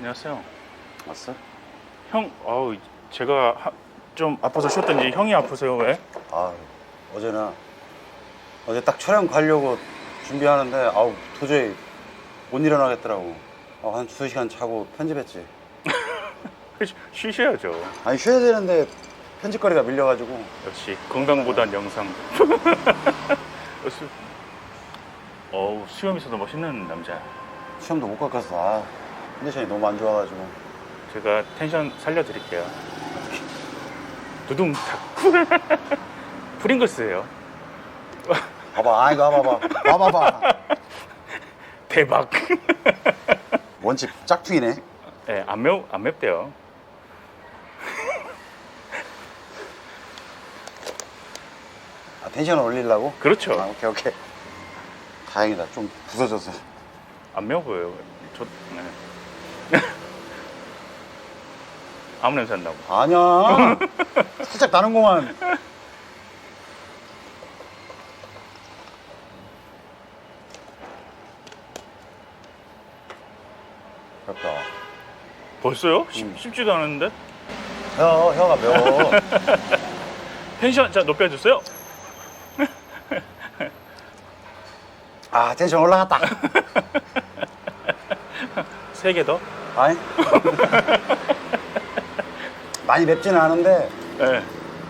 안녕하세요. 왔어? 형, 아우 제가 하- 좀 아파서 쉬었더니 형이 아프세요 왜? 아 어제나 어제 딱 촬영 가려고 준비하는데 아우 도저히 못 일어나겠더라고 아, 한두 시간 자고 편집했지 쉬- 쉬셔야죠. 아니 쉬어야 되는데 편집거리가 밀려가지고 역시 건강보단 영상. 수- 어우 수염 있어도 멋있는 남자. 시험도 못 깎았어 아 컨디션이 너무 안 좋아가지고 제가 텐션 살려드릴게요. 두둥 탁. 프링글스예요. 봐봐 아이 가 봐봐 봐봐 봐 대박. 원칩 짝퉁이네 예, 안 매우 안 맵대요. 아, 텐션을 올리려고? 그렇죠. 아 오케이 오케이 다행이다 좀 부서져서 안 매워 보여요. 저 네. 아무 냄새 안 나고. 아니야 살짝 나는구만 그렇다 벌써요? 쉽, 음. 쉽지도 않은데? 혀, 혀가 매워 텐션 자 높여주세요. 아 텐션 올라갔다 세 개 더. 아니 많이 맵지는 않은데 네.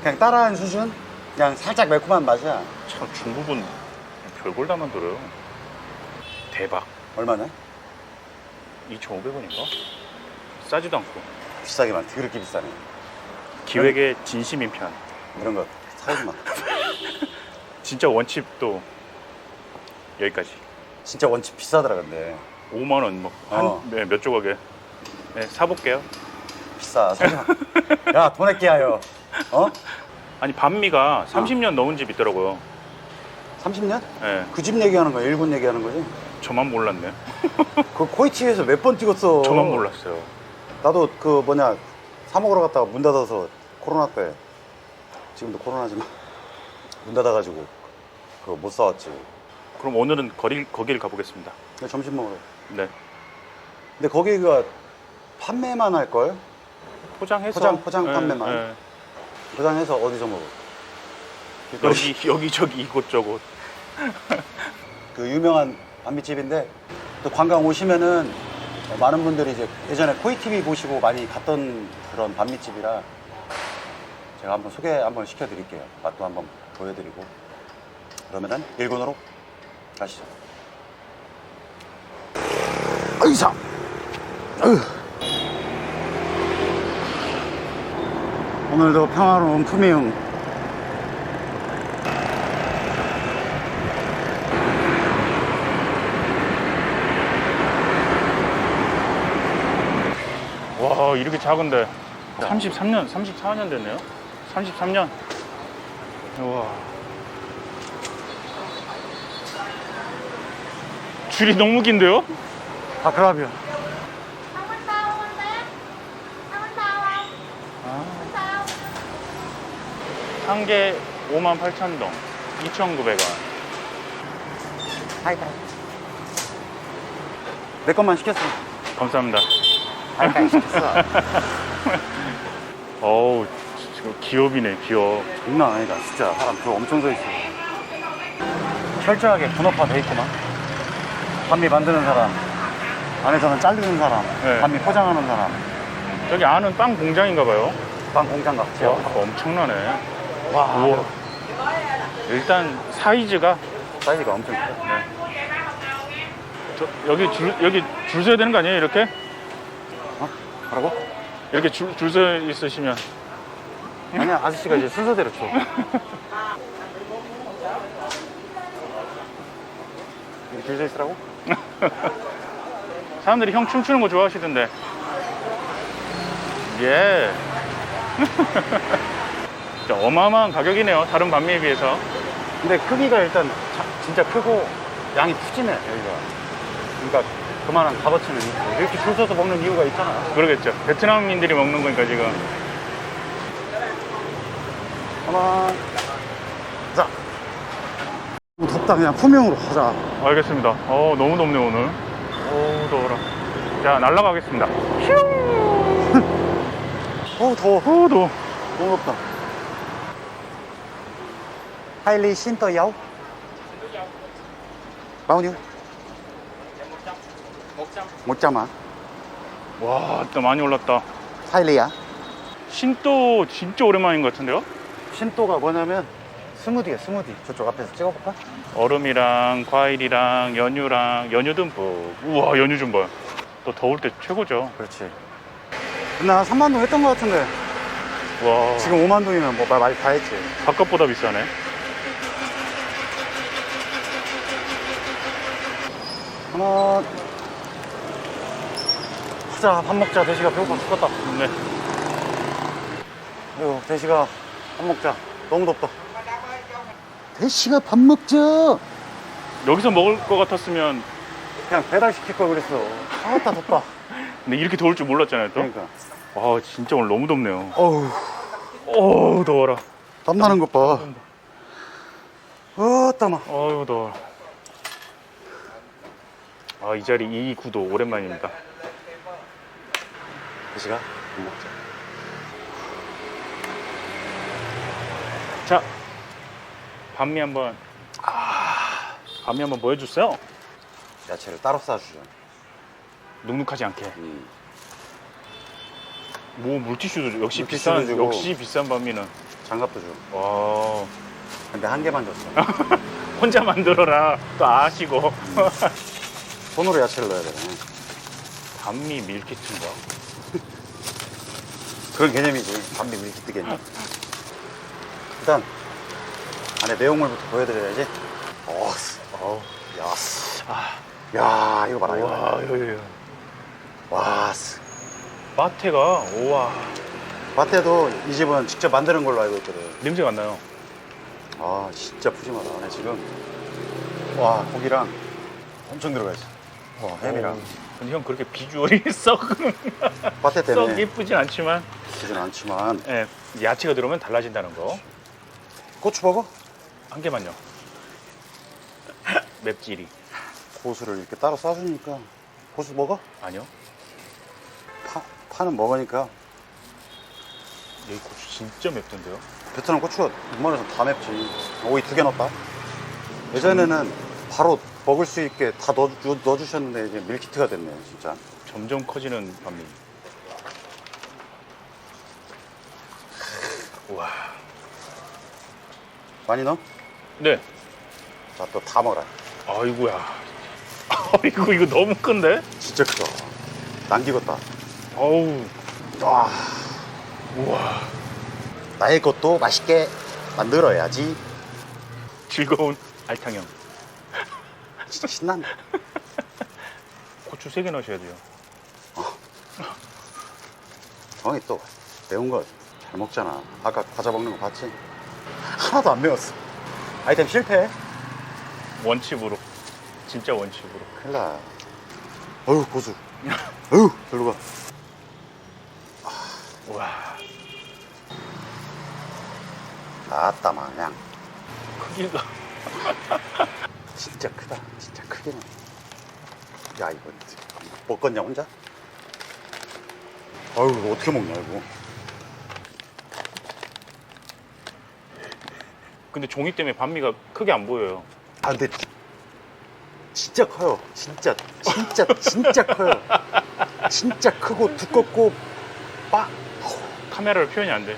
그냥 따라하는 수준 그냥 살짝 매콤한 맛이야 참 중국은 별걸 다 만들어요. 대박. 얼마냐? 2,500원인가? 싸지도 않고. 비싸기만 더럽게 비싸네 기획의 진심인 편. 이런 거 사오지 마 진짜 원칩도 여기까지. 진짜 원칩 비싸더라 근데 5만 원, 뭐, 한, 어. 네, 몇 조각에. 네, 사볼게요. 비싸 마야 돈에 끼하여 어? 아니, 반미가 30년 넘은 집 있더라고요. 30년? 네, 그집 얘기하는 거야 일본 얘기하는 거지? 저만 몰랐네. 그 코이티에서 몇 번 찍었어 저만 몰랐어요. 나도 그 뭐냐 사 먹으러 갔다가 문 닫아서 코로나 때 지금도 코로나지만 문 닫아가지고 그거 못 사왔지 그럼 오늘은 거리, 거기를 가보겠습니다. 근데 점심 먹으러 네. 근데 거기가 판매만 할걸? 포장해서. 포장, 포장 네, 판매만. 네. 포장해서 어디서 먹어? 여기, 여기, 저기, 이곳저곳. 그 유명한 반미집인데 또 관광 오시면은 많은 분들이 이제 예전에 코이티비 보시고 많이 갔던 그런 반미집이라 제가 한번 소개 한번 시켜드릴게요. 맛도 한번 보여드리고 그러면은 일본어로 가시죠. 의사. 오늘도 평화로운 품위응 와, 이렇게 작은데. 33년, 34년 됐네요. 33년. 우와. 줄이 너무 긴데요? 아. Không 한 개 5만 8천 동. 2,900원. 하이파이. 내 것만 시켰어. 감사합니다. 하이파이 시켰어. 어우, 지금 기업이네, 기업. 장난 아니다. 진짜 사람 저 엄청 서 있어. 철저하게 분업화 돼 있구만. 반미 만드는 사람, 안에서는 자르는 사람, 네. 반미 포장하는 사람, 여기 안은 빵 공장인가 봐요. 빵 공장 와, 같아요. 엄청나네. 와, 우와. 일단 사이즈가 사이즈가 엄청 커. 저, 여기 줄 여기 줄 서야 되는 거 아니에요? 이렇게 어? 뭐라고? 이렇게 줄 줄 서 있으시면 아니야, 아저씨가 이제 순서대로 줘. 이렇게 줄서 있으라고? 사람들이 형 춤추는 거 좋아하시던데. 예. 진짜 어마어마한 가격이네요. 다른 반미에 비해서. 근데 크기가 일단 자- 진짜 크고 양이 푸짐해, 여기가. 그러니까 그만한 값어치는 있고. 이렇게 줄 서서 먹는 이유가 있잖아. 그러겠죠. 베트남인들이 먹는 거니까 지금. 하나. 자. 덥다, 그냥 품명으로 하자. 알겠습니다. 어 너무 덥네 오늘. 어 더워라. 자, 날아가겠습니다. 어우, 더워. 어, 너. 너무 덥다. 하일리 신터 야오? bao nhiêu? 100 à? 와, 또 많이 올랐다. 하일리야? 신도 진짜 오랜만인 것 같은데요? 신또가 뭐냐면 스무디야 스무디 저쪽 앞에서 찍어볼까? 얼음이랑 과일이랑 연유랑 연유 듬뿍. 우와, 연유 좀 봐요. 또 더울 때 최고죠. 그렇지 나 3만 동 했던 것 같은데 와, 지금 5만 동이면 뭐 말 많이 다 했지 바깥보다 비싸네. 하나. 하자 밥 먹자. 대시가 배고파 죽겠다. 네. 아이고 대시가 밥 먹자. 너무 덥다. 대시가 밥 먹자. 여기서 먹을 것 같았으면 그냥 배달 시킬 걸 그랬어. 아따 덥다. 근데 이렇게 더울 줄 몰랐잖아요, 또. 그러니까. 와, 진짜 오늘 너무 덥네요. 어우. 어우, 더워라. 땀나는 것봐. 어 땀아. 어우, 더워. 아, 이 자리 이 구도 오랜만입니다. 대시가 밥 먹자 자, 반미 한번. 아, 반미 한번 보여주세요. 야채를 따로 싸주죠 눅눅하지 않게. 음. 뭐 물티슈도 역시 물티슈도 비싼 주고. 역시 비싼 반미는 장갑도 줘 와 근데 한 개만 줬어 혼자 만들어라 또 아시고 손으로 야채를 넣어야 되네. 반미 밀키트인가? 그런 개념이지. 반미 밀키트 개념. 일단 안에 내용물부터 보여드려야지. 어, 어우 야, 아, 야 이거 봐라 이거 와 봐라 여기 와 스. 마테가 우와. 마트에도 이 집은 직접 만드는 걸로 알고 있거든. 냄새가 안 나요. 아 진짜 푸짐하다 안에 지금. 와 고기랑 엄청 들어가 있어 와 햄이랑. 어우, 근데 형 그렇게 비주얼이 썩, 마트 썩 때문에. 예쁘진 않지만. 되진 않지만. 예, 야채가 들어오면 달라진다는 거. 한 고추 먹어? 개만요. 맵찔이. 고수를 이렇게 따로 싸주니까. 고수 먹어? 아니요. 파, 파는 먹으니까. 여기 고추 진짜 맵던데요? 베트남 고추가 웬만해서 다 맵지. 오이 두 개 넣었다. 예전에는 바로 먹을 수 있게 다 넣어, 넣어주셨는데 이제 밀키트가 됐네 진짜 점점 커지는 반미 우와 많이 넣어? 네 자또 다 먹어라 아이고야. 아이고 이거 너무 큰데? 진짜 크다 남기겠다 어우. 와 우와. 나의 것도 맛있게 만들어야지 즐거운 알탕형. 진짜 신난다 고추 3개 넣으셔야 돼요. 정이 또 매운 거잘 먹잖아 아까 과자 먹는 거 봤지? 하나도 안 매웠어 아이템 실패 원칩으로. 진짜 원칩으로. 큰일 나 어휴 고수 어휴 별로 가 우와. 아따 마냥 크기가. 진짜 크다 진짜 크기는 야 이거 먹겠냐 혼자? 아유 이거 어떻게 먹냐 이거 근데 종이 때문에 반미가 크게 안 보여요. 아 근데 진짜 커요 진짜 진짜 진짜 커요 진짜 크고 두껍고 빡 카메라로 표현이 안 돼.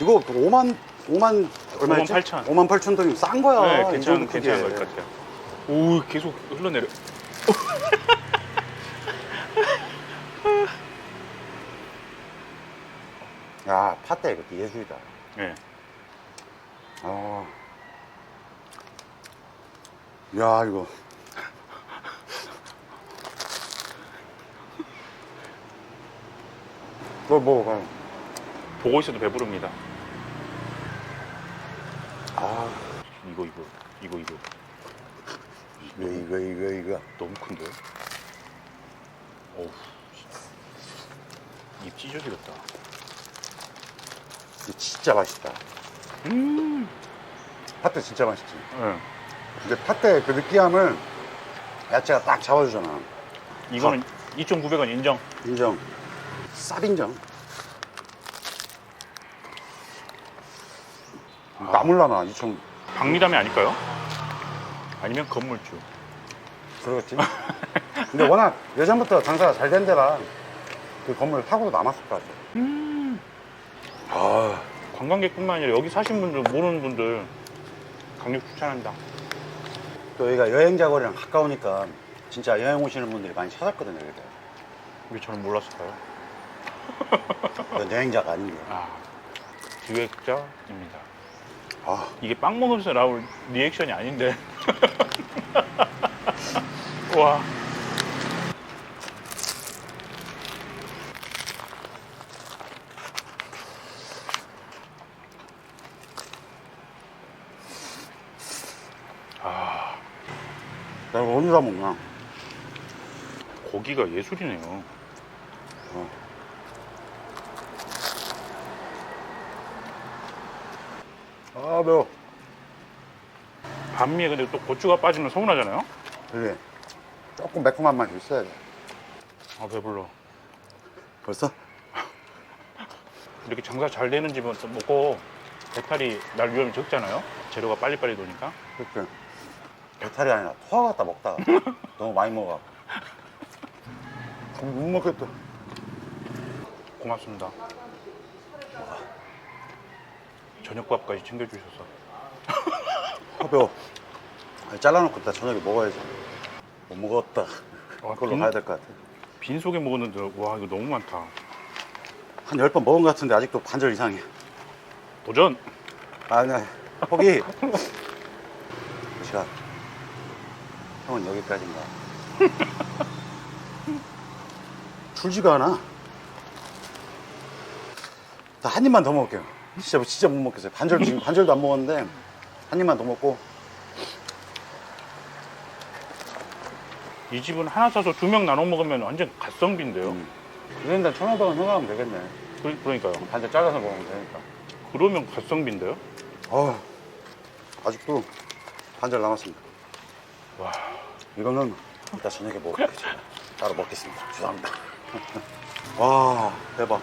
이거 5만 5만 얼마였지? 5만 8천. 5만 8천 동이면 싼 거야 네, 이 괜찮은, 정도 괜찮은 크기에. 것 같아요. 오, 계속 흘러내려. 야 팥대 이거 예술이다 네. 아. 야 이거 뭐 먹어봐 보고 있어도 배부릅니다. 아 이거, 이거, 이거, 이거. 이거 이거 이거 이거 너무 큰데? 어우. 입 찢어지겠다. 이거 진짜 맛있다 음. 팥대 진짜 맛있지 네. 근데 팥대 그 느끼함을 야채가 딱 잡아주잖아 이거는 2,900원 인정. 인정. 쌉 인정. 나물라나 2천 박리담이 아닐까요? 아니면 건물주. 그러겠지. 근데 워낙 예전부터 장사가 잘 된 데라 그 건물 사고도 남았을 것 같아. 아, 관광객뿐만 아니라 여기 사신 분들 모르는 분들 강력 추천한다. 또 여기가 여행자 거리랑 가까우니까 진짜 여행 오시는 분들이 많이 찾았거든요. 여기가. 왜 저는 몰랐을까요? 여행자가 아닌 게. 아, 기획자입니다. 아, 이게 빵 먹으면서 나올 리액션이 아닌데. 와. 아, 나 이거 어디다 먹나? 고기가 예술이네요. 아, 매워. 반미에 근데 또 고추가 빠지면 서운하잖아요? 그게 조금 매콤한 맛이 있어야 돼. 아, 배불러. 벌써? 이렇게 장사 잘 되는 집은 또 먹고 배탈이 날 위험이 적잖아요? 재료가 빨리빨리 도니까. 그렇게. 배탈이 아니라 토하 갔다 먹다가 너무 많이 먹어. 못 먹겠다. 고맙습니다. 저녁밥까지 챙겨주셔서. 아, 매워. 아니, 잘라놓고 이따 저녁에 먹어야지. 못 먹었다. 와, 그걸로 빈- 가야 될 것 같아. 빈속에 먹었는데, 와, 이거 너무 많다. 한 열 번 먹은 것 같은데 아직도 반절 이상이야. 도전! 아니야. 포기. 시간. 형은 여기까지인가. 줄지가 않아. 나 한 입만 더 먹을게요. 진짜, 진짜 못 먹겠어요. 반절, 지금 반절도 안 먹었는데, 한 입만 더 먹고. 이 집은 하나 사서 두 명 나눠 먹으면 완전 가성비인데요? 음. 그런데 천원동안 생각하면 되겠네. 그, 그러니까요. 반절 잘라서 먹으면 되니까. 그러면 가성비인데요? 어 아직도 반절 남았습니다. 와, 이거는 이따 저녁에. 제가. 따로 먹겠습니다. 죄송합니다. 와, 대박.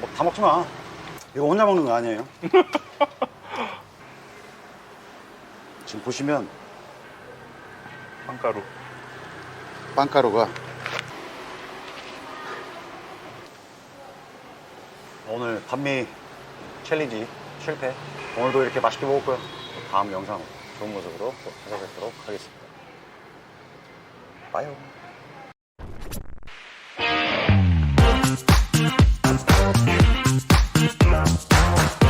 뭐, 다 먹지 마. 이거 혼자 먹는 거 아니에요? 지금 보시면 빵가루. 빵가루가 오늘 반미 챌린지 실패. 오늘도 이렇게 맛있게 먹었고요. 다음 영상으로 좋은 모습으로 또 찾아뵙도록 하겠습니다. 빠요. Thank you.